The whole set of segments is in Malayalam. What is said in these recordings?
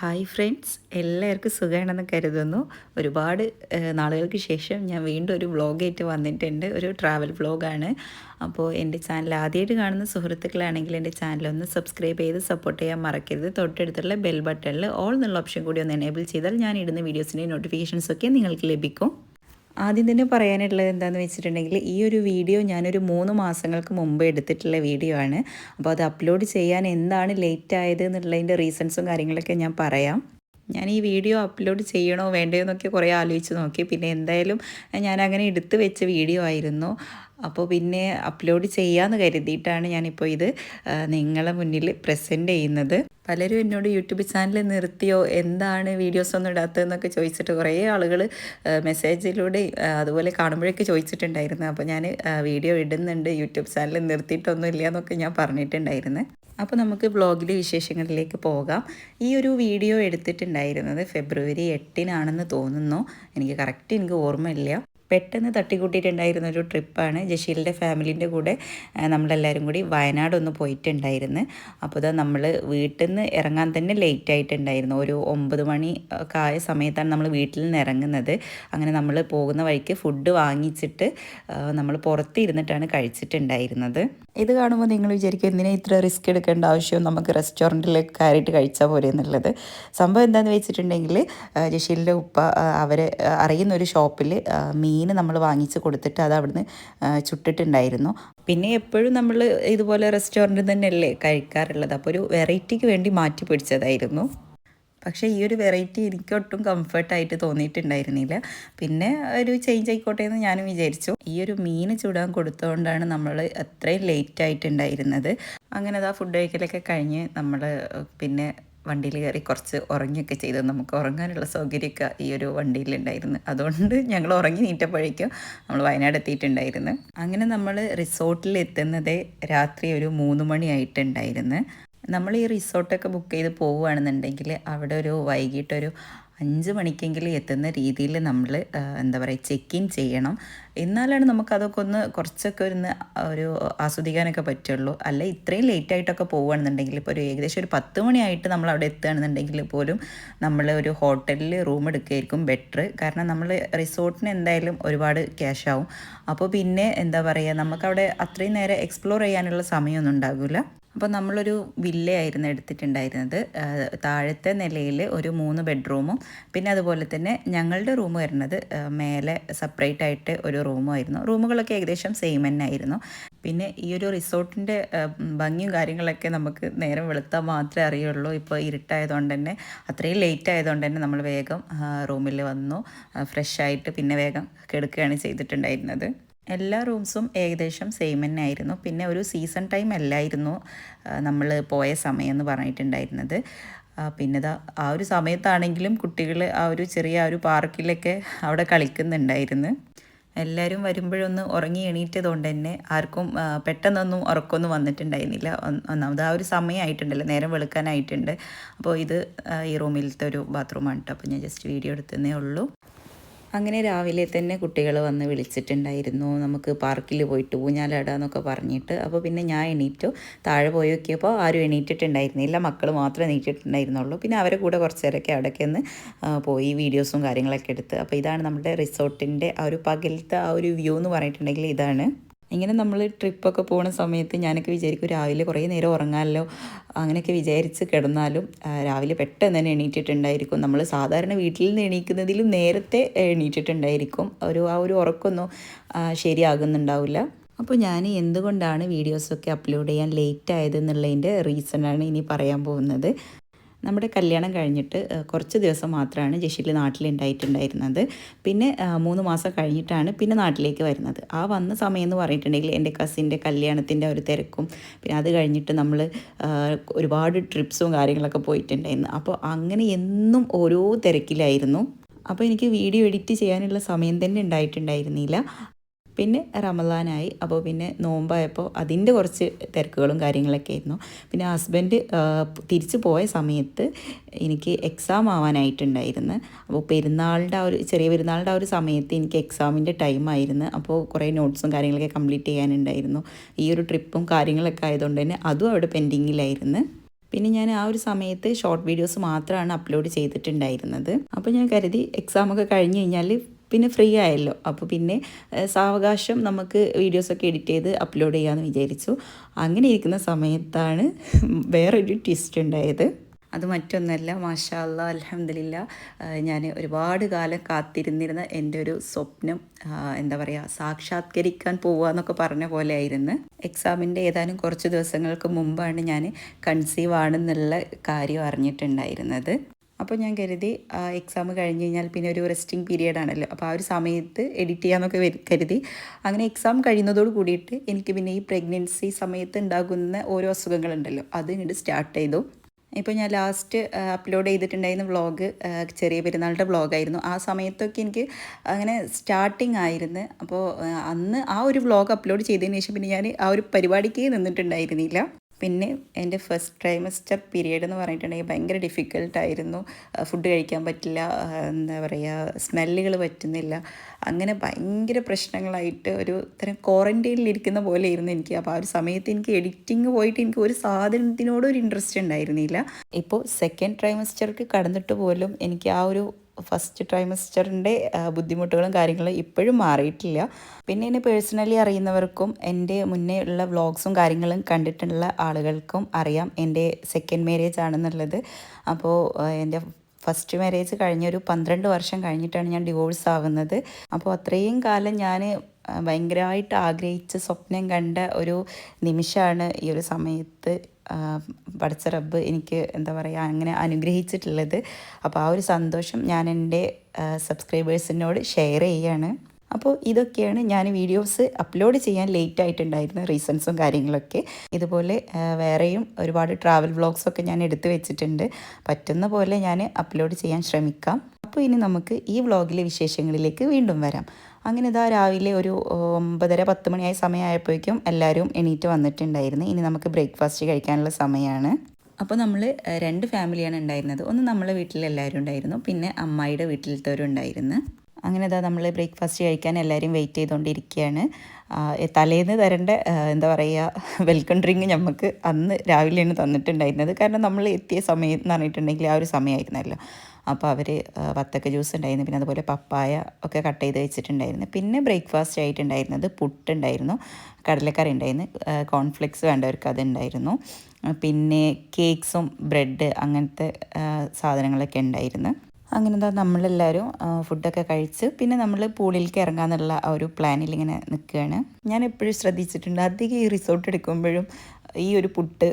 ഹായ് ഫ്രണ്ട്സ് എല്ലാവർക്കും സുഖമാണെന്ന് കരുതുന്നു. ഒരുപാട് നാളുകൾക്ക് ശേഷം ഞാൻ വീണ്ടും ഒരു വ്ളോഗായിട്ട് വന്നിട്ടുണ്ട്. ഒരു ട്രാവൽ വ്ളോഗാണ്. അപ്പോൾ എന്റെ ചാനൽ ആദ്യമായിട്ട് കാണുന്ന സുഹൃത്തുക്കളാണെങ്കിൽ എന്റെ ചാനലൊന്ന് സബ്സ്ക്രൈബ് ചെയ്ത് സപ്പോർട്ട് ചെയ്യാൻ മറക്കരുത്. തൊട്ടടുത്തുള്ള ബെൽ ബട്ടണിൽ ഓൾ എന്നുള്ള ഓപ്ഷൻ കൂടി ഒന്ന് എനേബിൾ ചെയ്താൽ ഞാൻ ഇടുന്ന വീഡിയോസിന്റെ നോട്ടിഫിക്കേഷൻസ് ഒക്കെ നിങ്ങൾക്ക് ലഭിക്കും. ആദ്യം തന്നെ പറയാനുള്ളത് എന്താണെന്ന് വെച്ചിട്ടുണ്ടെങ്കിൽ ഈ ഒരു വീഡിയോ ഞാനൊരു മൂന്ന് മാസങ്ങൾക്ക് മുമ്പ് എടുത്തിട്ടുള്ള വീഡിയോ ആണ്. അപ്പോൾ അത് അപ്ലോഡ് ചെയ്യാൻ എന്താണ് ലേറ്റ് ആയത് എന്നുള്ളതിന്റെ റീസൺസും കാര്യങ്ങളൊക്കെ ഞാൻ പറയാം. ഞാൻ ഈ വീഡിയോ അപ്ലോഡ് ചെയ്യണോ വേണ്ടയോ എന്നൊക്കെ കുറേ ആലോചിച്ച് നോക്കി. പിന്നെ എന്തായാലും ഞാൻ അങ്ങനെ എടുത്തു വെച്ച വീഡിയോ ആയിരുന്നു. അപ്പോൾ പിന്നെ അപ്ലോഡ് ചെയ്യാമെന്ന് കരുതിയിട്ടാണ് ഞാനിപ്പോൾ ഇത് നിങ്ങളെ മുന്നിൽ പ്രസന്റ് ചെയ്യുന്നത്. പലരും എന്നോട് യൂട്യൂബ് ചാനൽ നിർത്തിയോ എന്താണ് വീഡിയോസ് ഒന്നും ഇടാത്തതെന്നൊക്കെ ചോദിച്ചിട്ട് കുറേ ആളുകൾ മെസ്സേജിലൂടെ അതുപോലെ കാണുമ്പോഴൊക്കെ ചോദിച്ചിട്ടുണ്ടായിരുന്നു. അപ്പോൾ ഞാൻ വീഡിയോ ഇടുന്നുണ്ട് യൂട്യൂബ് ചാനൽ നിർത്തിയിട്ടൊന്നും ഇല്ല എന്നൊക്കെ ഞാൻ പറഞ്ഞിട്ടുണ്ടായിരുന്നു. അപ്പോൾ നമുക്ക് ബ്ലോഗിലെ വിശേഷങ്ങളിലേക്ക് പോകാം. ഈ ഒരു വീഡിയോ എടുത്തിട്ടുണ്ടായിരുന്നത് ഫെബ്രുവരി എട്ടിനാണെന്ന് തോന്നുന്നു. എനിക്ക് കറക്റ്റ് എനിക്ക് ഓർമ്മയില്ല. പെട്ടെന്ന് തട്ടിക്കൂട്ടിയിട്ടുണ്ടായിരുന്ന ഒരു ട്രിപ്പാണ് ജഷീലിന്റെ ഫാമിലീന്റെ കൂടെ നമ്മളെല്ലാവരും കൂടി വയനാട് ഒന്ന് പോയിട്ടുണ്ടായിരുന്നു. അപ്പോൾ ഇതാ നമ്മൾ വീട്ടിൽ നിന്ന് ഇറങ്ങാൻ തന്നെ ലേറ്റ് ആയിട്ടുണ്ടായിരുന്നു. ഒരു ഒമ്പത് മണി ഒക്കെ ആയ സമയത്താണ് നമ്മൾ വീട്ടിൽ നിന്ന് ഇറങ്ങുന്നത്. അങ്ങനെ നമ്മൾ പോകുന്ന വഴിക്ക് ഫുഡ് വാങ്ങിച്ചിട്ട് നമ്മൾ പുറത്തിരുന്നിട്ടാണ് കഴിച്ചിട്ടുണ്ടായിരുന്നത്. ഇത് കാണുമ്പോൾ നിങ്ങൾ വിചാരിക്കും എന്തിനാ ഇത്ര റിസ്ക് എടുക്കേണ്ട ആവശ്യം നമുക്ക് റെസ്റ്റോറന്റിൽ കയറിയിട്ട് കഴിച്ചാൽ പോരെ എന്നുള്ളത്. സംഭവം എന്താണെന്ന് വെച്ചിട്ടുണ്ടെങ്കിൽ ജഷീലിന്റെ ഉപ്പ അവരെ അറിയുന്ന ഒരു ഷോപ്പിൽ മീൻ നമ്മൾ വാങ്ങിച്ച് കൊടുത്തിട്ട് അത് അവിടുന്ന് ആ, ചുട്ടിട്ടുണ്ടായിരുന്നു. പിന്നെ എപ്പോഴും നമ്മൾ ഇതുപോലെ റെസ്റ്റോറന്റിൽ തന്നെയല്ലേ കഴിക്കാറുള്ളത്? അപ്പോൾ ഒരു വെറൈറ്റിക്ക് വേണ്ടി മാറ്റി പിടിച്ചതായിരുന്നു. പക്ഷേ ഈ ഒരു വെറൈറ്റി എനിക്ക് ഒട്ടും കംഫർട്ടായിട്ട് തോന്നിയിട്ടുണ്ടായിരുന്നില്ല. പിന്നെ ഒരു ചേഞ്ച് ആയിക്കോട്ടെ എന്ന് ഞാനും വിചാരിച്ചു. ഈ ഒരു മീൻ ചൂടാൻ കൊടുത്തുകൊണ്ടാണ് നമ്മൾ അത്രയും ലേറ്റ് ആയിട്ടുണ്ടായിരുന്നത്. അങ്ങനെ അതാ ഫുഡ് കഴിക്കലൊക്കെ കഴിഞ്ഞ് നമ്മൾ പിന്നെ വണ്ടിയിൽ കയറി കുറച്ച് ഉറങ്ങിയൊക്കെ ചെയ്ത് നമുക്ക് ഉറങ്ങാനുള്ള സൗകര്യമൊക്കെ ഈ ഒരു വണ്ടിയിലുണ്ടായിരുന്നു അതുകൊണ്ട് ഞങ്ങൾ ഉറങ്ങി നീറ്റപ്പോഴേക്കും നമ്മൾ വയനാട് എത്തിയിട്ടുണ്ടായിരുന്നു. അങ്ങനെ നമ്മൾ റിസോർട്ടിൽ എത്തുന്നത് രാത്രി ഒരു മൂന്ന് മണിയായിട്ടുണ്ടായിരുന്നു നമ്മൾ ഈ റിസോർട്ടൊക്കെ ബുക്ക് ചെയ്ത് പോവുകയാണെന്നുണ്ടെങ്കിൽ അവിടെ ഒരു വൈകിട്ടൊരു അഞ്ച് മണിക്കെങ്കിലും എത്തുന്ന രീതിയിൽ നമ്മൾ എന്താ പറയുക ചെക്ക് ഇൻ ചെയ്യണം. എന്നാലാണ് നമുക്കതൊക്കെ ഒന്ന് കുറച്ചൊക്കെ ഒന്ന് ഒരു ആസ്വദിക്കാനൊക്കെ പറ്റുള്ളൂ. അല്ല ഇത്രയും ലേറ്റ് ആയിട്ടൊക്കെ പോവുകയാണെന്നുണ്ടെങ്കിൽ ഇപ്പോൾ ഒരു ഏകദേശം ഒരു പത്ത് മണിയായിട്ട് നമ്മൾ അവിടെ എത്തുകയാണെന്നുണ്ടെങ്കിൽ പോലും നമ്മൾ ഒരു ഹോട്ടലിൽ റൂം എടുക്കുകയായിരിക്കും ബെറ്റർ കാരണം നമ്മൾ റിസോർട്ടിന് എന്തായാലും ഒരുപാട് ക്യാഷ് ആവും. അപ്പോൾ പിന്നെ എന്താ പറയുക നമുക്കവിടെ അത്രയും നേരം എക്സ്പ്ലോർ ചെയ്യാനുള്ള സമയമൊന്നും ഉണ്ടാകില്ല അപ്പോൾ നമ്മളൊരു വില്ലയായിരുന്നു എടുത്തിട്ടുണ്ടായിരുന്നത്. താഴത്തെ നിലയിൽ ഒരു മൂന്ന് ബെഡ്റൂമും പിന്നെ അതുപോലെ തന്നെ ഞങ്ങളുടെ റൂം വരുന്നത് മേലെ സെപ്പറേറ്റ് ആയിട്ട് ഒരു റൂമായിരുന്നു റൂമുകളൊക്കെ ഏകദേശം സെയിം തന്നെ ആയിരുന്നു. പിന്നെ ഈ ഒരു റിസോർട്ടിന്റെ ഭംഗിയും കാര്യങ്ങളൊക്കെ നമുക്ക് നേരം വെളുത്താൽ മാത്രമേ അറിയുള്ളൂ. ഇപ്പോൾ ഇരുട്ടായതുകൊണ്ട് തന്നെ അത്രയും ലേറ്റ് ആയതുകൊണ്ട് തന്നെ നമ്മൾ വേഗം റൂമിൽ വന്നു. ഫ്രഷ് ആയിട്ട് പിന്നെ വേഗം കിടക്കുകയാണ് ചെയ്തിട്ടുണ്ടായിരുന്നത്. എല്ലാ റൂംസും ഏകദേശം സെയിം തന്നെ ആയിരുന്നു. പിന്നെ ഒരു സീസൺ ടൈം അല്ലായിരുന്നു നമ്മൾ പോയ സമയം എന്ന് പറഞ്ഞിട്ടുണ്ടായിരുന്നത്. പിന്നെ ആ ഒരു സമയത്താണെങ്കിലും കുട്ടികൾ ആ ഒരു ചെറിയ ആ ഒരു പാർക്കിലൊക്കെ അവിടെ കളിക്കുന്നുണ്ടായിരുന്നു. എല്ലാവരും വരുമ്പോഴൊന്ന് ഉറങ്ങി എണീറ്റതുകൊണ്ട് തന്നെ ആർക്കും പെട്ടെന്നൊന്നും ഉറക്കമൊന്നും വന്നിട്ടുണ്ടായിരുന്നില്ല. ഒന്നാമത് ആ ഒരു സമയമായിട്ടുണ്ടല്ലോ നേരം വെളുക്കാനായിട്ടുണ്ട്. അപ്പോൾ ഇത് ഈ റൂമിലത്തെ ഒരു ബാത്റൂമാണ് കേട്ടോ. അപ്പോൾ ഞാൻ ജസ്റ്റ് വീഡിയോ എടുത്തതേ ഉള്ളൂ. അങ്ങനെ രാവിലെ തന്നെ കുട്ടികൾ വന്ന് വിളിച്ചിട്ടുണ്ടായിരുന്നു. നമുക്ക് പാർക്കിൽ പോയിട്ട് ഊഞ്ഞാലാടാന്നൊക്കെ പറഞ്ഞിട്ട്. അപ്പോൾ പിന്നെ ഞാൻ എണീറ്റു. താഴെ പോയി നോക്കിയപ്പോൾ ആരും എണീറ്റിട്ടുണ്ടായിരുന്നില്ല. മക്കൾ മാത്രമേ എണീറ്റിട്ടുണ്ടായിരുന്നുള്ളൂ. പിന്നെ അവരെ കൂടെ കുറച്ച് നേരമൊക്കെ അവിടെയൊക്കെ ഒന്ന് പോയി വീഡിയോസും കാര്യങ്ങളൊക്കെ എടുത്ത്. അപ്പോൾ ഇതാണ് നമ്മുടെ റിസോർട്ടിന്റെ ആ ഒരു പകലത്തെ ആ ഒരു വ്യൂ എന്ന് പറഞ്ഞിട്ടുണ്ടെങ്കിൽ ഇതാണ്. ഇങ്ങനെ നമ്മൾ ട്രിപ്പൊക്കെ പോകുന്ന സമയത്ത് ഞാനൊക്കെ വിചാരിക്കും രാവിലെ കുറേ നേരം ഉറങ്ങാമല്ലോ അങ്ങനെയൊക്കെ വിചാരിച്ച് കിടന്നാലും രാവിലെ പെട്ടെന്ന് തന്നെ എണീറ്റിട്ടുണ്ടായിരിക്കും. നമ്മൾ സാധാരണ വീട്ടിൽ നിന്ന് എണീക്കുന്നതിലും നേരത്തെ എണീറ്റിട്ടുണ്ടായിരിക്കും. ഒരു ആ ഒരു ഉറക്കൊന്നും ശരിയാകുന്നുണ്ടാവില്ല. അപ്പോൾ ഞാൻ എന്തുകൊണ്ടാണ് വീഡിയോസൊക്കെ അപ്ലോഡ് ചെയ്യാൻ ലേറ്റ് ആയതെന്നുള്ളതിന്റെ റീസണാണ് ഇനി പറയാൻ പോകുന്നത്. നമ്മുടെ കല്യാണം കഴിഞ്ഞിട്ട് കുറച്ച് ദിവസം മാത്രമാണ് ജഷീൽ നാട്ടിലുണ്ടായിട്ടുണ്ടായിരുന്നത്. പിന്നെ മൂന്ന് മാസം കഴിഞ്ഞിട്ടാണ് പിന്നെ നാട്ടിലേക്ക് വരുന്നത്. ആ വന്ന സമയം എന്ന് പറഞ്ഞിട്ടുണ്ടെങ്കിൽ എന്റെ കസിന്റെ കല്യാണത്തിന്റെ ഒരു തിരക്കും പിന്നെ അത് കഴിഞ്ഞിട്ട് നമ്മൾ ഒരുപാട് ട്രിപ്സും കാര്യങ്ങളൊക്കെ പോയിട്ടുണ്ടായിരുന്നു. അപ്പോൾ അങ്ങനെ എന്നും ഓരോ തിരക്കിലായിരുന്നു. അപ്പോൾ എനിക്ക് വീഡിയോ എഡിറ്റ് ചെയ്യാനുള്ള സമയം തന്നെ ഉണ്ടായിട്ടുണ്ടായിരുന്നില്ല. പിന്നെ റമദാനായി. അപ്പോൾ പിന്നെ നോമ്പായപ്പോൾ അതിന്റെ കുറച്ച് തിരക്കുകളും കാര്യങ്ങളൊക്കെ ആയിരുന്നു. പിന്നെ ഹസ്ബൻഡ് തിരിച്ചു പോയ സമയത്ത് എനിക്ക് എക്സാം ആവാനായിട്ടുണ്ടായിരുന്നു. അപ്പോൾ പെരുന്നാളിന്റെ ആ ഒരു ചെറിയ പെരുന്നാളിന്റെ ആ ഒരു സമയത്ത് എനിക്ക് എക്സാമിന്റെ ടൈമായിരുന്നു അപ്പോൾ കുറേ നോട്ട്സും കാര്യങ്ങളൊക്കെ കംപ്ലീറ്റ് ചെയ്യാനുണ്ടായിരുന്നു. ഈ ഒരു ട്രിപ്പും കാര്യങ്ങളൊക്കെ ആയതുകൊണ്ട് തന്നെ അതും അവിടെ പെൻഡിങ്ങിലായിരുന്നു പിന്നെ ഞാൻ ആ ഒരു സമയത്ത് ഷോർട്ട് വീഡിയോസ് മാത്രമാണ് അപ്ലോഡ് ചെയ്തിട്ടുണ്ടായിരുന്നത്. അപ്പോൾ ഞാൻ കരുതി എക്സാമൊക്കെ കഴിഞ്ഞ് കഴിഞ്ഞാൽ പിന്നെ ഫ്രീ ആയല്ലോ. അപ്പോൾ പിന്നെ സാവകാശം നമുക്ക് വീഡിയോസൊക്കെ എഡിറ്റ് ചെയ്ത് അപ്ലോഡ് ചെയ്യാമെന്ന് വിചാരിച്ചു. അങ്ങനെ ഇരിക്കുന്ന സമയത്താണ് വേറൊരു ട്വിസ്റ്റ് ഉണ്ടായത്. അത് മറ്റൊന്നല്ല മാഷാല്ല അലഹമില്ല ഞാൻ ഒരുപാട് കാലം കാത്തിരുന്നിരുന്ന എന്റെ ഒരു സ്വപ്നം എന്താ പറയുക സാക്ഷാത്കരിക്കാൻ പോവുക എന്നൊക്കെ പറഞ്ഞ പോലെ ആയിരുന്നു എക്സാമിന്റെ ഏതാനും കുറച്ച് ദിവസങ്ങൾക്ക് മുമ്പാണ് ഞാൻ കൺസീവ് ആണെന്നുള്ള കാര്യം അറിഞ്ഞിട്ടുണ്ടായിരുന്നത്. അപ്പോൾ ഞാൻ കരുതി എക്സാം കഴിഞ്ഞ് കഴിഞ്ഞാൽ പിന്നെ ഒരു റെസ്റ്റിംഗ് പീരീഡ് ആണല്ലോ. അപ്പോൾ ആ ഒരു സമയത്ത് എഡിറ്റ് ചെയ്യാമെന്നൊക്കെ കരുതി. അങ്ങനെ എക്സാം കഴിയുന്നതോട് കൂടിയിട്ട് എനിക്ക് പിന്നെ ഈ പ്രഗ്നൻസി സമയത്ത് ഉണ്ടാകുന്ന ഓരോ അസുഖങ്ങളുണ്ടല്ലോ അത് ഇങ്ങോട്ട് സ്റ്റാർട്ട് ചെയ്തു. ഇപ്പോൾ ഞാൻ ലാസ്റ്റ് അപ്ലോഡ് ചെയ്തിട്ടുണ്ടായിരുന്ന വ്ളോഗ് ചെറിയ പെരുന്നാളുടെ വ്ളോഗായിരുന്നു ആ സമയത്തൊക്കെ എനിക്ക് അങ്ങനെ സ്റ്റാർട്ടിങ് ആയിരുന്നു. അപ്പോൾ അന്ന് ആ ഒരു വ്ളോഗ് അപ്ലോഡ് ചെയ്തതിന് ശേഷം പിന്നെ ഞാൻ ആ ഒരു പരിപാടിക്ക് നിന്നിട്ടുണ്ടായിരുന്നില്ല. പിന്നെ എന്റെ ഫസ്റ്റ് ട്രൈമസ്റ്റർ പീരീഡ് എന്ന് പറഞ്ഞിട്ടുണ്ടെങ്കിൽ ഭയങ്കര ഡിഫിക്കൽട്ടായിരുന്നു ഫുഡ് കഴിക്കാൻ പറ്റില്ല എന്താ പറയുക സ്മെല്ലുകൾ പറ്റുന്നില്ല. അങ്ങനെ ഭയങ്കര പ്രശ്നങ്ങളായിട്ട് ഒരു തരം ക്വാറന്റൈനിലിരിക്കുന്ന പോലെ ആയിരുന്നു എനിക്ക്. അപ്പോൾ ആ ഒരു സമയത്ത് എനിക്ക് എഡിറ്റിംഗ് പോയിട്ട് എനിക്ക് ഒരു സാധനത്തിനോടൊരു ഇൻട്രസ്റ്റ് ഉണ്ടായിരുന്നില്ല. ഇപ്പോൾ സെക്കൻഡ് ട്രൈമസ്റ്റർക്ക് കടന്നിട്ട് പോലും എനിക്ക് ആ ഒരു ഫസ്റ്റ് ട്രൈമസ്റ്ററിന്റെ ബുദ്ധിമുട്ടുകളും കാര്യങ്ങളും ഇപ്പോഴും മാറിയിട്ടില്ല. പിന്നെ എന്നെ പേഴ്സണലി അറിയുന്നവർക്കും എന്റെ മുന്നേ ഉള്ള വ്ളോഗ്സും കാര്യങ്ങളും കണ്ടിട്ടുള്ള ആളുകൾക്കും അറിയാം എന്റെ സെക്കൻഡ് മാരേജ് ആണെന്നുള്ളത്. അപ്പോൾ എന്റെ ഫസ്റ്റ് മാരേജ് കഴിഞ്ഞ ഒരു പന്ത്രണ്ട് വർഷം കഴിഞ്ഞിട്ടാണ് ഞാൻ ഡിവോഴ്സ് ആവുന്നത്. അപ്പോൾ അത്രയും കാലം ഞാൻ ഭയങ്കരമായിട്ട് ആഗ്രഹിച്ച് സ്വപ്നം കണ്ട ഒരു നിമിഷമാണ് ഈ ഒരു സമയത്ത് ആ, പടച്ച റബ്ബ് എനിക്ക് എന്താ പറയുക അങ്ങനെ അനുഗ്രഹിച്ചിട്ടുള്ളത്. അപ്പോൾ ആ ഒരു സന്തോഷം ഞാൻ എന്റെ സബ്സ്ക്രൈബേഴ്സിനോട് ഷെയർ ചെയ്യാണ്. അപ്പോൾ ഇതൊക്കെയാണ് ഞാൻ വീഡിയോസ് അപ്ലോഡ് ചെയ്യാൻ ലേറ്റ് ആയിട്ടുണ്ടായിരുന്ന റീസൺസും കാര്യങ്ങളൊക്കെ. ഇതുപോലെ വേറെയും ഒരുപാട് ട്രാവൽ വ്ളോഗ്സൊക്കെ ഞാൻ എടുത്തു വെച്ചിട്ടുണ്ട്. പറ്റുന്ന പോലെ ഞാൻ അപ്ലോഡ് ചെയ്യാൻ ശ്രമിക്കാം. അപ്പോൾ ഇനി നമുക്ക് ഈ വ്ളോഗിലെ വിശേഷങ്ങളിലേക്ക് വീണ്ടും വരാം. അങ്ങനെ ഇതാ രാവിലെ ഒരു ഒമ്പതര പത്ത് മണിയായ സമയമായപ്പോഴേക്കും എല്ലാവരും എണീറ്റ് വന്നിട്ടുണ്ടായിരുന്നു. ഇനി നമുക്ക് ബ്രേക്ക്ഫാസ്റ്റ് കഴിക്കാനുള്ള സമയമാണ്. അപ്പോൾ നമ്മൾ രണ്ട് ഫാമിലിയാണ് ഉണ്ടായിരുന്നത്. ഒന്ന് നമ്മളെ വീട്ടിൽ എല്ലാവരും ഉണ്ടായിരുന്നു. പിന്നെ അമ്മായിയുടെ വീട്ടിലത്തവരും ഉണ്ടായിരുന്നു അങ്ങനെ ഇതാ നമ്മൾ ബ്രേക്ക്ഫാസ്റ്റ് കഴിക്കാൻ എല്ലാവരും വെയിറ്റ് ചെയ്തുകൊണ്ടിരിക്കുകയാണ്. തലേന്ന് തരേണ്ട എന്താ പറയുക വെൽക്കം ഡ്രിങ്ക് നമുക്ക് അന്ന് രാവിലെയാണ് തന്നിട്ടുണ്ടായിരുന്നത്. കാരണം നമ്മൾ എത്തിയ സമയം എന്ന് പറഞ്ഞിട്ടുണ്ടെങ്കിൽ ആ ഒരു സമയമായിരുന്നല്ലോ. അപ്പോൾ അവർ വത്തക്ക ജ്യൂസ് ഉണ്ടായിരുന്നു. പിന്നെ അതുപോലെ പപ്പായ ഒക്കെ കട്ട് ചെയ്ത് വെച്ചിട്ടുണ്ടായിരുന്നു. പിന്നെ ബ്രേക്ക്ഫാസ്റ്റ് ആയിട്ടുണ്ടായിരുന്നത് പുട്ടുണ്ടായിരുന്നു കടലക്കറി ഉണ്ടായിരുന്നു കോൺഫ്ലെക്സ് വേണ്ടവർക്ക് അതുണ്ടായിരുന്നു. പിന്നെ കേക്ക്സും ബ്രെഡ് അങ്ങനത്തെ സാധനങ്ങളൊക്കെ ഉണ്ടായിരുന്നു. അങ്ങനെ എന്താ നമ്മളെല്ലാവരും ഫുഡൊക്കെ കഴിച്ച് പിന്നെ നമ്മൾ പൂളിലേക്ക് ഇറങ്ങാന്നുള്ള ആ ഒരു പ്ലാനിൽ ഇങ്ങനെ നിൽക്കുകയാണ്. ഞാൻ എപ്പോഴും ശ്രദ്ധിച്ചിട്ടുണ്ട് അധികം ഈ റിസോർട്ട് എടുക്കുമ്പോഴും ഈ ഒരു പുട്ട്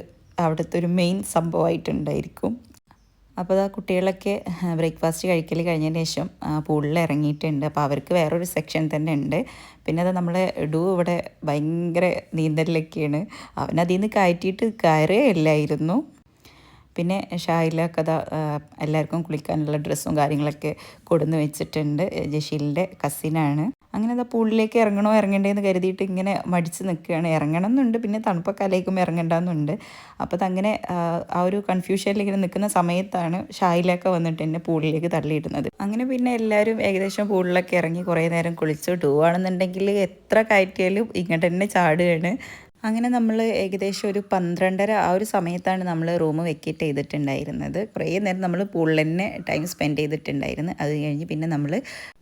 അവിടുത്തെ ഒരു മെയിൻ സംഭവമായിട്ടുണ്ടായിരിക്കും. അപ്പോൾ ആ കുട്ടികളൊക്കെ ബ്രേക്ക്ഫാസ്റ്റ് കഴിക്കൽ കഴിഞ്ഞതിന് ശേഷം പൂളിൽ ഇറങ്ങിയിട്ടുണ്ട്. അപ്പോൾ അവർക്ക് വേറൊരു സെക്ഷൻ തന്നെ ഉണ്ട്. പിന്നെ അത് നമ്മളെ ഡു ഇവിടെ ഭയങ്കര നീന്തലിലൊക്കെയാണ്. അവനതിൽ നിന്ന് കയറ്റിയിട്ട് കയറുകയില്ലായിരുന്നു പിന്നെ ഷായിലൊക്കെ കഥ എല്ലാവർക്കും കുളിക്കാനുള്ള ഡ്രസ്സും കാര്യങ്ങളൊക്കെ കൊടുന്ന് വെച്ചിട്ടുണ്ട്. ജഷീലിന്റെ കസിനാണ്. അങ്ങനെ അതാ പൂളിലേക്ക് ഇറങ്ങണോ ഇറങ്ങണ്ടേന്ന് കരുതിയിട്ട് ഇങ്ങനെ മടിച്ച് നിൽക്കുകയാണ്. ഇറങ്ങണം എന്നുണ്ട് പിന്നെ തണുപ്പൊക്കെ അലയിക്കുമ്പോൾ ഇറങ്ങണ്ടെന്നുണ്ട്. അപ്പോൾ അതങ്ങനെ ആ ഒരു കൺഫ്യൂഷനിൽ ഇങ്ങനെ നിൽക്കുന്ന സമയത്താണ് ഷായിലൊക്കെ വന്നിട്ട് എന്നെ പൂളിലേക്ക് തള്ളിയിടുന്നത്. അങ്ങനെ പിന്നെ എല്ലാവരും ഏകദേശം പൂളിലൊക്കെ ഇറങ്ങി കുറേ നേരം കുളിച്ചു ടൂ ആണെന്നുണ്ടെങ്കിൽ എത്ര കയറ്റിയാലും ഇങ്ങോട്ട് തന്നെ ചാടുകയാണ്. അങ്ങനെ നമ്മൾ ഏകദേശം ഒരു പന്ത്രണ്ടര ആ ഒരു സമയത്താണ് നമ്മൾ റൂം വെക്കേറ്റ് ചെയ്തിട്ടുണ്ടായിരുന്നത്. കുറേ നേരം നമ്മൾ പൂളിൽ തന്നെ ടൈം സ്പെൻഡ് ചെയ്തിട്ടുണ്ടായിരുന്നു. അത് കഴിഞ്ഞ് പിന്നെ നമ്മൾ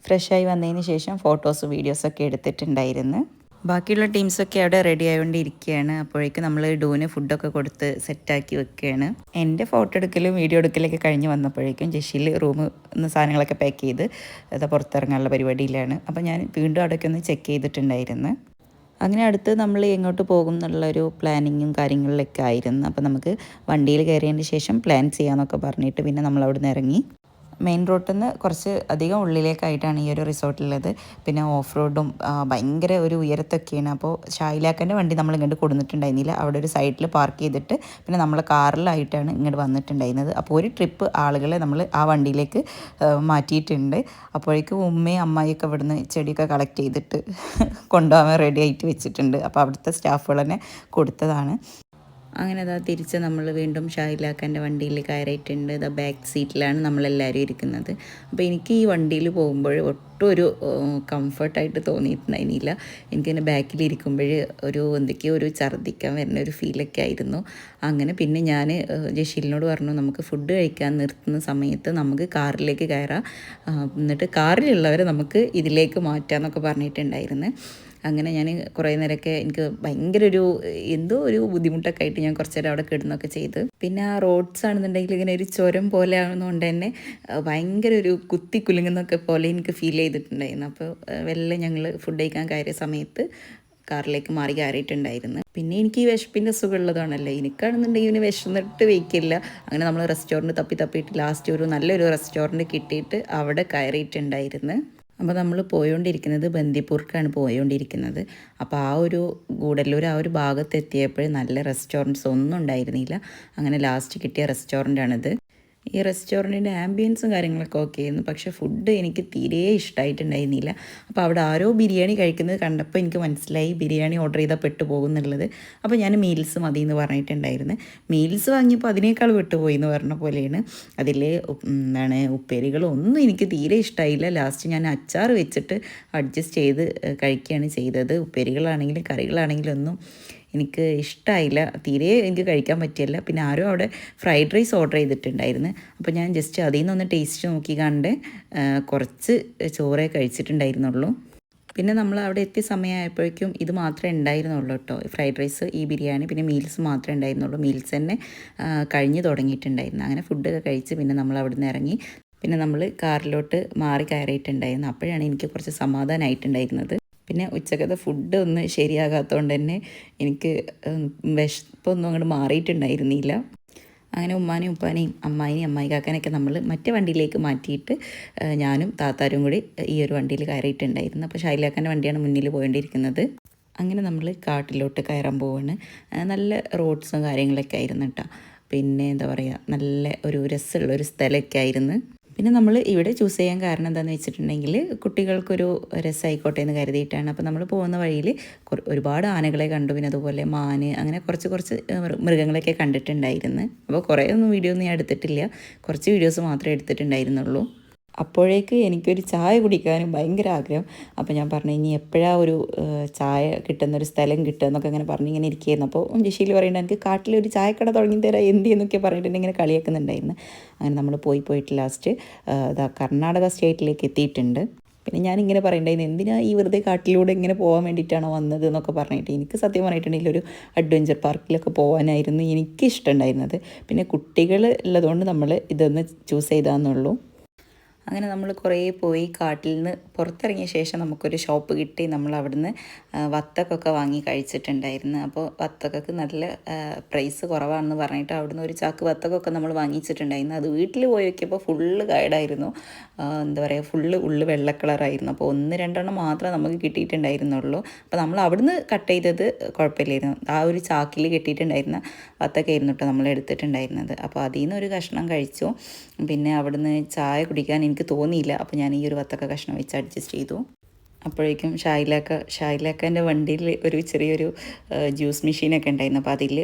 ഫ്രഷായി വന്നതിന് ശേഷം ഫോട്ടോസ് വീഡിയോസൊക്കെ എടുത്തിട്ടുണ്ടായിരുന്നു. ബാക്കിയുള്ള ടീംസൊക്കെ അവിടെ റെഡി ആയതുകൊണ്ടിരിക്കുകയാണ് അപ്പോഴേക്കും നമ്മൾ ഡൂന് ഫുഡൊക്കെ കൊടുത്ത് സെറ്റാക്കി വെക്കുകയാണ് എന്റെ ഫോട്ടോ എടുക്കലും വീഡിയോ എടുക്കലൊക്കെ കഴിഞ്ഞ് വന്നപ്പോഴേക്കും ജഷീൽ റൂം സാധനങ്ങളൊക്കെ പാക്ക് ചെയ്ത് അത് പുറത്തിറങ്ങാനുള്ള പരിപാടിയിലാണ്. അപ്പോൾ ഞാൻ വീണ്ടും അവിടെയൊക്കെ ഒന്ന് ചെക്ക് ചെയ്തിട്ടുണ്ടായിരുന്നു. അങ്ങനെ അടുത്ത് നമ്മൾ എങ്ങോട്ട് പോകും എന്നുള്ളൊരു പ്ലാനിങ്ങും കാര്യങ്ങളിലൊക്കെ ആയിരുന്നു. അപ്പോൾ നമുക്ക് വണ്ടിയിൽ കയറിയതിന് ശേഷം പ്ലാൻ ചെയ്യാമെന്നൊക്കെ പറഞ്ഞിട്ട് പിന്നെ നമ്മൾ അവിടെ നിന്ന് ഇറങ്ങി. മെയിൻ റോഡിൽ നിന്ന് കുറച്ച് അധികം ഉള്ളിലേക്കായിട്ടാണ് ഈ ഒരു റിസോർട്ടുള്ളത് പിന്നെ ഓഫ് റോഡും ഭയങ്കര ഒരു ഉയരത്തൊക്കെയാണ്. അപ്പോൾ ഷായിലാക്കന്റെ വണ്ടി നമ്മൾ ഇങ്ങോട്ട് കൊടുത്തിട്ടുണ്ടായിരുന്നില്ല അവിടെ ഒരു സൈഡിൽ പാർക്ക് ചെയ്തിട്ട് പിന്നെ നമ്മൾ കാറിലായിട്ടാണ് ഇങ്ങോട്ട് വന്നിട്ടുണ്ടായിരുന്നത്. അപ്പോൾ ഒരു ട്രിപ്പ് ആളുകളെ നമ്മൾ ആ വണ്ടിയിലേക്ക് മാറ്റിയിട്ടുണ്ട്. അപ്പോഴേക്കും ഉമ്മയും അമ്മായിയൊക്കെ ഇവിടുന്ന് ചെടിയൊക്കെ കളക്ട് ചെയ്തിട്ട് കൊണ്ടുപോകാൻ റെഡി ആയിട്ട് വെച്ചിട്ടുണ്ട്. അപ്പോൾ അവിടുത്തെ സ്റ്റാഫുകൾ തന്നെ കൊടുത്തതാണ്. അങ്ങനെ അതാ തിരിച്ച് നമ്മൾ വീണ്ടും ഷാഹിലാക്കാന്റെ വണ്ടിയിൽ കയറിയിട്ടുണ്ട്. ഇതാ ബാക്ക് സീറ്റിലാണ് നമ്മളെല്ലാവരും ഇരിക്കുന്നത്. അപ്പോൾ എനിക്ക് ഈ വണ്ടിയിൽ പോകുമ്പോൾ ഒട്ടും ഒരു കംഫർട്ടായിട്ട് തോന്നിയിട്ടുണ്ടായിരുന്നില്ല. എനിക്കിങ്ങനെ ബാക്കിൽ ഇരിക്കുമ്പോൾ ഒരു എന്തൊക്കെയോ ഒരു ഛർദ്ദിക്കാൻ വരുന്ന ഒരു ഫീലൊക്കെ ആയിരുന്നു. അങ്ങനെ പിന്നെ ഞാൻ ജഷീലിനോട് പറഞ്ഞു നമുക്ക് ഫുഡ് കഴിക്കാൻ നിർത്തുന്ന സമയത്ത് നമുക്ക് കാറിലേക്ക് കയറാം. എന്നിട്ട് കാറിലുള്ളവരെ നമുക്ക് ഇതിലേക്ക് മാറ്റാമെന്നൊക്കെ പറഞ്ഞിട്ടുണ്ടായിരുന്നു. അങ്ങനെ ഞാൻ കുറേ നേരമൊക്കെ എനിക്ക് ഭയങ്കര ഒരു എന്തോ ഒരു ബുദ്ധിമുട്ടൊക്കെ ആയിട്ട് ഞാൻ കുറച്ച് നേരം അവിടെ കിടന്നൊക്കെ ചെയ്ത്. പിന്നെ ആ റോഡ്സ് ആണെന്നുണ്ടെങ്കിൽ ഇങ്ങനെ ഒരു ചുരം പോലെ ആണെന്നുകൊണ്ട് തന്നെ ഭയങ്കര ഒരു കുത്തി കുലുങ്ങുന്നൊക്കെ പോലെ എനിക്ക് ഫീൽ ചെയ്തിട്ടുണ്ടായിരുന്നു. അപ്പോൾ വെള്ളം ഞങ്ങൾ ഫുഡ് കഴിക്കാൻ കയറിയ സമയത്ത് കാറിലേക്ക് മാറി കയറിയിട്ടുണ്ടായിരുന്നു. പിന്നെ എനിക്ക് ഈ വിശപ്പിന്റെ സുഖമുള്ളതാണല്ലേ എനിക്കാണെന്നുണ്ടെങ്കിൽ ഇവന് വിശന്നിട്ട് വയ്ക്കില്ല. അങ്ങനെ നമ്മൾ റെസ്റ്റോറന്റ് തപ്പി തപ്പിയിട്ട് ലാസ്റ്റ് ഒരു നല്ലൊരു റെസ്റ്റോറന്റ് കിട്ടിയിട്ട് അവിടെ കയറിയിട്ടുണ്ടായിരുന്നു. അപ്പോൾ നമ്മൾ പോയോണ്ടിരിക്കുന്നത് ബന്ദിപ്പൂർക്കാണ് പോയോണ്ടിരിക്കുന്നത്. അപ്പോൾ ആ ഒരു ഗൂഡല്ലൂർ ആ ഒരു ഭാഗത്തെത്തിയപ്പോൾ നല്ല റെസ്റ്റോറന്റ്സ് ഒന്നും ഉണ്ടായിരുന്നില്ല. അങ്ങനെ ലാസ്റ്റ് കിട്ടിയ റെസ്റ്റോറന്റാണിത് ഈ റെസ്റ്റോറന്റിന്റെ ആംബിയൻസും കാര്യങ്ങളൊക്കെ ഓക്കെ ആയിരുന്നു. പക്ഷേ ഫുഡ് എനിക്ക് തീരെ ഇഷ്ടമായിട്ടുണ്ടായിരുന്നില്ല അപ്പോൾ അവിടെ ആരോ ബിരിയാണി കഴിക്കുന്നത് കണ്ടപ്പോൾ എനിക്ക് മനസ്സിലായി ബിരിയാണി ഓർഡർ ചെയ്താൽ പെട്ടു പോകുന്നുള്ളത് അപ്പോൾ ഞാൻ മീൽസ് മതി എന്ന് പറഞ്ഞിട്ടുണ്ടായിരുന്നു. മീൽസ് വാങ്ങിയപ്പോൾ അതിനേക്കാൾ വിട്ടുപോയി എന്ന് പറഞ്ഞ പോലെയാണ്. അതിൽ എന്താണ് ഉപ്പേരികളൊന്നും എനിക്ക് തീരെ ഇഷ്ടമായില്ല ലാസ്റ്റ് ഞാൻ അച്ചാർ വെച്ചിട്ട് അഡ്ജസ്റ്റ് ചെയ്ത് കഴിക്കുകയാണ് ചെയ്തത്. ഉപ്പേരികളാണെങ്കിലും കറികളാണെങ്കിലും ഒന്നും എനിക്ക് ഇഷ്ടമായില്ല തീരെ എനിക്ക് കഴിക്കാൻ പറ്റിയല്ല. പിന്നെ ആരും അവിടെ ഫ്രൈഡ് റൈസ് ഓർഡർ ചെയ്തിട്ടുണ്ടായിരുന്നു. അപ്പോൾ ഞാൻ ജസ്റ്റ് അതിൽ നിന്നൊന്ന് ടേസ്റ്റ് നോക്കി കണ്ട് കുറച്ച് ചോറേ കഴിച്ചിട്ടുണ്ടായിരുന്നുള്ളൂ. പിന്നെ നമ്മൾ അവിടെ എത്തിയ സമയമായപ്പോഴേക്കും ഇത് മാത്രമേ ഉണ്ടായിരുന്നുള്ളൂ കേട്ടോ ഫ്രൈഡ് റൈസ് ഈ ബിരിയാണി പിന്നെ മീൽസ് മാത്രമേ ഉണ്ടായിരുന്നുള്ളൂ. മീൽസ് തന്നെ കഴിഞ്ഞ് തുടങ്ങിയിട്ടുണ്ടായിരുന്നു. അങ്ങനെ ഫുഡൊക്കെ കഴിച്ച് പിന്നെ നമ്മൾ അവിടെ നിന്ന് ഇറങ്ങി. പിന്നെ നമ്മൾ കാറിലോട്ട് മാറി കയറിയിട്ടുണ്ടായിരുന്നു. അപ്പോഴാണ് എനിക്ക് കുറച്ച് സമാധാനമായിട്ടുണ്ടായിരുന്നത് പിന്നെ ഉച്ചക്കത്തെ ഫുഡ് ഒന്ന് ശരിയാകാത്തതുകൊണ്ട് തന്നെ എനിക്ക് വിശപ്പൊന്നും അങ്ങോട്ട് മാറിയിട്ടുണ്ടായിരുന്നില്ല. അങ്ങനെ ഉമ്മാനെയും ഉപ്പാനെയും അമ്മായിനെയും അമ്മായി കാക്കാനൊക്കെ നമ്മൾ മറ്റേ വണ്ടിയിലേക്ക് മാറ്റിയിട്ട് ഞാനും താത്താരും കൂടി ഈ ഒരു വണ്ടിയിൽ കയറിയിട്ടുണ്ടായിരുന്നു. അപ്പോൾ ഷൈലാക്കാന്റെ വണ്ടിയാണ് മുന്നിൽ പോയിക്കൊണ്ടിരിക്കുന്നത് അങ്ങനെ നമ്മൾ കാട്ടിലോട്ട് കയറാൻ പോവാണ്. നല്ല റോഡ്സും കാര്യങ്ങളൊക്കെ ആയിരുന്നു കേട്ടോ പിന്നെ എന്താ പറയുക നല്ല ഒരു രസമുള്ള ഒരു സ്ഥലമൊക്കെ ആയിരുന്നു. പിന്നെ നമ്മൾ ഇവിടെ ചൂസ് ചെയ്യാൻ കാരണം എന്താണെന്ന് വെച്ചിട്ടുണ്ടെങ്കിൽ കുട്ടികൾക്കൊരു രസമായിക്കോട്ടെ എന്ന് കരുതിയിട്ടാണ്. അപ്പോൾ നമ്മൾ പോകുന്ന വഴിയിൽ ഒരുപാട് ആനകളെ കണ്ടു. പിന്നെ അതുപോലെ മാന് അങ്ങനെ കുറച്ച് കുറച്ച് മൃഗങ്ങളൊക്കെ കണ്ടിട്ടുണ്ടായിരുന്നു. അപ്പോൾ കുറേ ഒന്നും വീഡിയോ ഒന്നും ഞാൻ എടുത്തിട്ടില്ല. കുറച്ച് വീഡിയോസ് മാത്രമേ എടുത്തിട്ടുണ്ടായിരുന്നുള്ളൂ. അപ്പോഴേക്ക് എനിക്കൊരു ചായ കുടിക്കാനും ഭയങ്കര ആഗ്രഹം. അപ്പോൾ ഞാൻ പറഞ്ഞു ഇനി എപ്പോഴാണ് ഒരു ചായ കിട്ടുന്ന ഒരു സ്ഥലം കിട്ടുക? എന്നൊക്കെ ഇങ്ങനെ പറഞ്ഞ് ഇങ്ങനെ ഇരിക്കുകയായിരുന്നു. അപ്പോൾ ജഷീൽ പറയുന്നത് എനിക്ക് കാട്ടിലൊരു ചായക്കട തുടങ്ങി തരാം എന്ത് എന്നൊക്കെ പറഞ്ഞിട്ട് ഇങ്ങനെ കളിയാക്കുന്നുണ്ടായിരുന്നു. അങ്ങനെ നമ്മൾ പോയി പോയിട്ട് ലാസ്റ്റ് ഇതാ കർണാടക സ്റ്റേറ്റിലേക്ക് എത്തിയിട്ടുണ്ട്. പിന്നെ ഞാനിങ്ങനെ പറയണ്ടായിരുന്നു എന്തിനാ ഈ വെറുതെ കാട്ടിലൂടെ ഇങ്ങനെ പോകാൻ വേണ്ടിയിട്ടാണോ വന്നത്? എന്നൊക്കെ പറഞ്ഞിട്ട് എനിക്ക് സത്യം പറഞ്ഞിട്ടുണ്ടെങ്കിൽ ഒരു അഡ്വഞ്ചർ പാർക്കിലൊക്കെ പോകാനായിരുന്നു എനിക്ക് ഇഷ്ടമുണ്ടായിരുന്നത് പിന്നെ കുട്ടികൾ ഉള്ളതുകൊണ്ട് നമ്മൾ ഇതൊന്ന് ചൂസ് ചെയ്താന്നുള്ളൂ അങ്ങനെ നമ്മൾ കുറേ പോയി കാട്ടിൽ നിന്ന് പുറത്തിറങ്ങിയ ശേഷം നമുക്കൊരു ഷോപ്പ് കിട്ടി. നമ്മൾ അവിടുന്ന് വത്തക്കൊക്കെ വാങ്ങി കഴിച്ചിട്ടുണ്ടായിരുന്നു. അപ്പോൾ വത്തക്കൊക്കെ നല്ല പ്രൈസ് കുറവാണെന്ന് പറഞ്ഞിട്ട് അവിടുന്ന് ഒരു ചാക്ക് വത്തക്കൊക്കെ നമ്മൾ വാങ്ങിച്ചിട്ടുണ്ടായിരുന്നു. അത് വീട്ടിൽ പോയി നോക്കിയപ്പോൾ ഫുള്ള് ഗൈഡായിരുന്നു എന്താ പറയുക ഫുള്ള് ഉള്ളു വെള്ള കളറായിരുന്നു അപ്പോൾ ഒന്ന് രണ്ടെണ്ണം മാത്രമേ നമുക്ക് കിട്ടിയിട്ടുണ്ടായിരുന്നുള്ളൂ. അപ്പോൾ നമ്മൾ അവിടുന്ന് കട്ട് ചെയ്തത് കുഴപ്പമില്ലായിരുന്നു. ആ ഒരു ചാക്കിൽ കിട്ടിയിട്ടുണ്ടായിരുന്ന വത്തക്കായിരുന്നു കേട്ടോ നമ്മൾ എടുത്തിട്ടുണ്ടായിരുന്നത്. അപ്പോൾ അതിൽ നിന്ന് ഒരു കഷ്ണം കഴിച്ചു. പിന്നെ അവിടുന്ന് ചായ കുടിക്കാൻ എനിക്ക് തോന്നിയില്ല. അപ്പോൾ ഞാൻ ഈ ഒരു വത്തക്ക കഷ്ണം വെച്ച് അഡ്ജസ്റ്റ് ചെയ്തു. അപ്പോഴേക്കും ഷായിലാക്ക ഷായിലാക്കന്റെ വണ്ടിയിൽ ഒരു ചെറിയൊരു ജ്യൂസ് മെഷീനൊക്കെ ഉണ്ടായിരുന്നു. അപ്പോൾ അതിൽ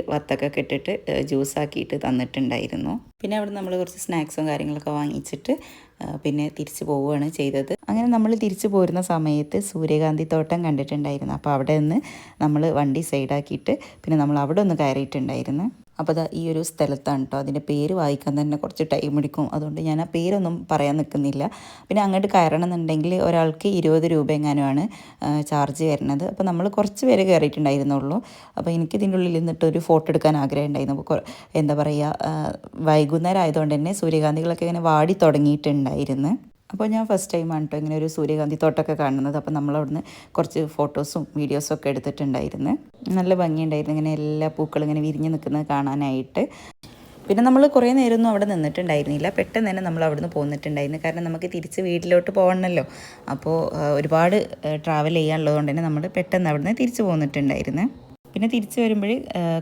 കെട്ടിട്ട് ജ്യൂസ് ആക്കിയിട്ട് തന്നിട്ടുണ്ടായിരുന്നു. പിന്നെ അവിടെ നമ്മൾ കുറച്ച് സ്നാക്സും കാര്യങ്ങളൊക്കെ വാങ്ങിച്ചിട്ട് പിന്നെ തിരിച്ചു പോവുകയാണ് ചെയ്തത്. അങ്ങനെ നമ്മൾ തിരിച്ചു പോരുന്ന സമയത്ത് സൂര്യകാന്തി തോട്ടം കണ്ടിട്ടുണ്ടായിരുന്നു. അപ്പോൾ അവിടെ നിന്ന് നമ്മൾ വണ്ടി സൈഡാക്കിയിട്ട് പിന്നെ നമ്മൾ അവിടെ ഒന്ന് കയറിയിട്ടുണ്ടായിരുന്നു. അപ്പോൾ അത് ഈ ഒരു സ്ഥലത്താണ് കേട്ടോ അതിന്റെ പേര് വായിക്കാൻ തന്നെ കുറച്ച് ടൈം എടുക്കും. അതുകൊണ്ട് ഞാൻ ആ പേരൊന്നും പറയാൻ നിൽക്കുന്നില്ല പിന്നെ അങ്ങോട്ട് കയറണം എന്നുണ്ടെങ്കിൽ ഒരാൾക്ക് ഇരുപത് രൂപ എങ്ങാനുമാണ് ചാർജ് വരുന്നത്. അപ്പോൾ നമ്മൾ കുറച്ച് പേര് കയറിയിട്ടുണ്ടായിരുന്നുള്ളൂ. അപ്പോൾ എനിക്ക് ഇതിന്റെ ഉള്ളിൽ നിന്നിട്ട് ഒരു ഫോട്ടോ എടുക്കാൻ ആഗ്രഹം ഉണ്ടായിരുന്നു. എന്താ പറയുക വൈകുന്നേരം ആയതുകൊണ്ട് തന്നെ സൂര്യകാന്തികളൊക്കെ ഇങ്ങനെ വാടി തുടങ്ങിയിട്ടുണ്ടായിരുന്നു. അപ്പോൾ ഞാൻ ഫസ്റ്റ് ടൈമാണ് കേട്ടോ ഇങ്ങനെ ഒരു സൂര്യകാന്തി തോട്ടമൊക്കെ കാണുന്നത്. അപ്പോൾ നമ്മളവിടുന്ന് കുറച്ച് ഫോട്ടോസും വീഡിയോസും ഒക്കെ എടുത്തിട്ടുണ്ടായിരുന്നു. നല്ല ഭംഗിയുണ്ടായിരുന്നു. ഇങ്ങനെ എല്ലാ പൂക്കളും ഇങ്ങനെ വിരിഞ്ഞ് നിൽക്കുന്നത് കാണാനായിട്ട്. പിന്നെ നമ്മൾ കുറേ നേരമൊന്നും അവിടെ നിന്നിട്ടുണ്ടായിരുന്നില്ല. പെട്ടെന്ന് തന്നെ നമ്മൾ അവിടുന്ന് പോന്നിട്ടുണ്ടായിരുന്നു. കാരണം നമുക്ക് തിരിച്ച് വീട്ടിലോട്ട് പോകണമല്ലോ. അപ്പോൾ ഒരുപാട് ട്രാവൽ ചെയ്യാനുള്ളതുകൊണ്ട് തന്നെ നമ്മൾ പെട്ടെന്ന് അവിടുന്ന് തിരിച്ച് പോന്നിട്ടുണ്ടായിരുന്നു. പിന്നെ തിരിച്ച് വരുമ്പോൾ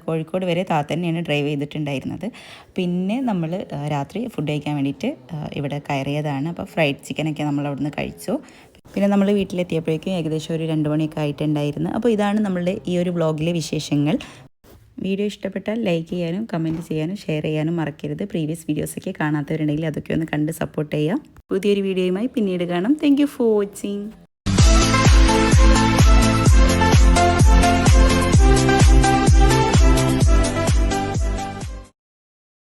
കോഴിക്കോട് വരെ താത്ത തന്നെയാണ് ഡ്രൈവ് ചെയ്തിട്ടുണ്ടായിരുന്നത്. പിന്നെ നമ്മൾ രാത്രി ഫുഡ് കഴിക്കാൻ വേണ്ടിയിട്ട് ഇവിടെ കയറിയതാണ്. അപ്പോൾ ഫ്രൈഡ് ചിക്കനൊക്കെ നമ്മൾ അവിടുന്ന് കഴിച്ചു. പിന്നെ നമ്മൾ വീട്ടിലെത്തിയപ്പോഴേക്കും ഏകദേശം ഒരു രണ്ട് മണിയൊക്കെ ആയിട്ടുണ്ടായിരുന്നു. അപ്പോൾ ഇതാണ് നമ്മളുടെ ഈ ഒരു വ്ളോഗിലെ വിശേഷങ്ങൾ. വീഡിയോ ഇഷ്ടപ്പെട്ടാൽ ലൈക്ക് ചെയ്യാനും കമന്റ് ചെയ്യാനും ഷെയർ ചെയ്യാനും മറക്കരുത്. പ്രീവിയസ് വീഡിയോസൊക്കെ കാണാത്തവരുണ്ടെങ്കിൽ അതൊക്കെ ഒന്ന് കണ്ട് സപ്പോർട്ട് ചെയ്യാം. പുതിയൊരു വീഡിയോയുമായി പിന്നീട് കാണാം. Thank for watching